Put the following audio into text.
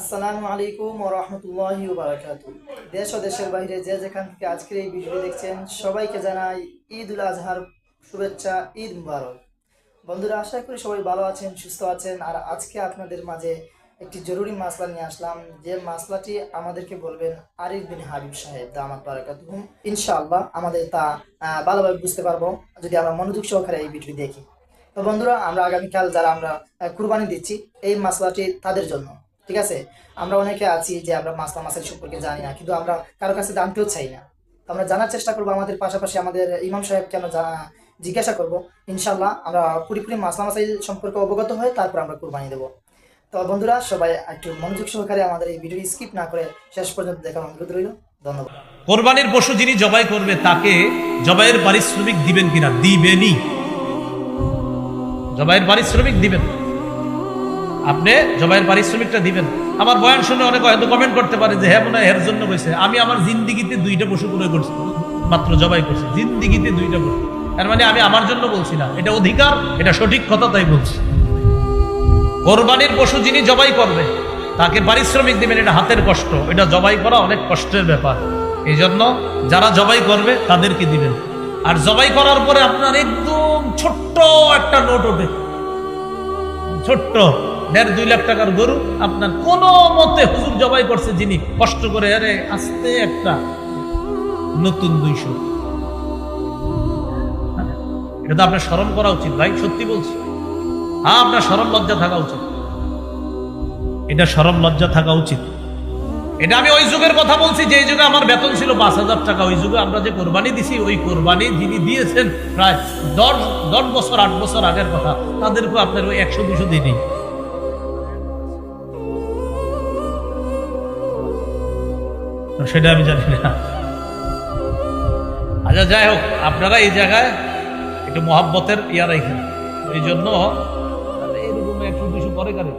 আসসালামু আলাইকুম ও রহমতুল্লাহি বারাকাতু দেশ ও দেশের বাইরে যে যেখান থেকে আজকের এই ভিডিও দেখছেন, সবাইকে জানাই ঈদ উল আজহার শুভেচ্ছা, ঈদ মুবারক। বন্ধুরা, আশা করি সবাই ভালো আছেন, সুস্থ আছেন। আর আজকে আপনাদের মাঝে একটি জরুরি মাসলা নিয়ে আসলাম। যে মাসলাটি আমাদেরকে বলবেন আরিফ বিন হাবিব সাহেব, দামাত বারাকাতুহুম ইনশাআল্লাহ আমাদের তা ভালোভাবে বুঝতে পারব যদি আমরা মনোযোগ সহকারে এই ভিডিও দেখি। তো বন্ধুরা, আমরা আগামীকাল যারা আমরা কুরবানি দিচ্ছি, এই মাসলাটি তাদের জন্য। ঠিক আছে? আমরা অনেকে আছি যে আমরা মাসলা মাসের সম্পর্কে জানি না, কিন্তু আমরা কারও কাছে জানতেও চাই না। আমরা জানার চেষ্টা করব আমাদের পাশাপাশি আমাদের ইমাম সাহেবকে আমরা জিজ্ঞাসা করব। ইনশাল্লাহ আমরা পুরোপুরি মাসলা মাসাইল সম্পর্কে অবগত হয়ে তারপর আমরা কুরবানি দেবো। তো বন্ধুরা, সবাই একটু মনোযোগ সহকারে আমাদের এই ভিডিও স্কিপ না করে শেষ পর্যন্ত দেখার অনুরোধ রইল। ধন্যবাদ। কোরবানির পশু যিনি জবাই করবে, তাকে জবাইয়ের পারিশ্রমিক দিবেন কিনা? দিবেনই। জবাইয়ের পারিশ্রমিক দিবেন। আপনি জবাইয়ের পারিশ্রমিকটা দিবেন। আমার বয়ান শুনে অনেক হয়তো কমেন্ট করতে পারে যে হ্যাঁ মনে এর জন্য কইছে। আমি আমার জিন্দিগিতে দুইটা পশু ক্রয় করছি, মাত্র জবাই করছি। জিন্দিগিতে দুইটা পশু। তার মানে আমি আমার জন্য বলছি না। এটা অধিকার, এটা সঠিক কথা তাই বলছি। কোরবানির পশু যিনি জবাই করবে, তাকে পারিশ্রমিক দিবেন, এটা হাতের কষ্ট। এটা জবাই করা অনেক কষ্টের ব্যাপার। এই জন্য যারা জবাই করবে, তাদেরকে দিবেন। আর জবাই করার পরে আপনার একদম ছোট্ট একটা নোট ওঠে। ছোট্ট। দেড় দুই লাখ টাকার গরু আপনার কোনো মতে হুজুর জবাই করছে যিনি কষ্ট করে, আরে আস্তে একটা নতুন দুইশো। এটা তো আপনার স্মরণ করা উচিত ভাই, সত্যি বলছি। হ্যাঁ আপনার সরম লজ্জা থাকা উচিত। এটা সরম লজ্জা থাকা উচিত। এটা আমি ওই যুগের কথা বলছি, যে যুগে আমার বেতন ছিল পাঁচ হাজার টাকা, ওই যুগে আমরা যে কোরবানি দিছি, ওই কোরবানি যিনি দিয়েছেন প্রায় দশ দশ বছর, আট বছর আগের কথা তাদেরকে আপনার ওই একশো, দুশো দিনই সেটা আমি জানি না। আচ্ছা যাই হোক, আপনারা এই জায়গায় একটু মহাব্বতের ইয়া রাখেন এই জন্য এরকম একশো দুশো পরে কারে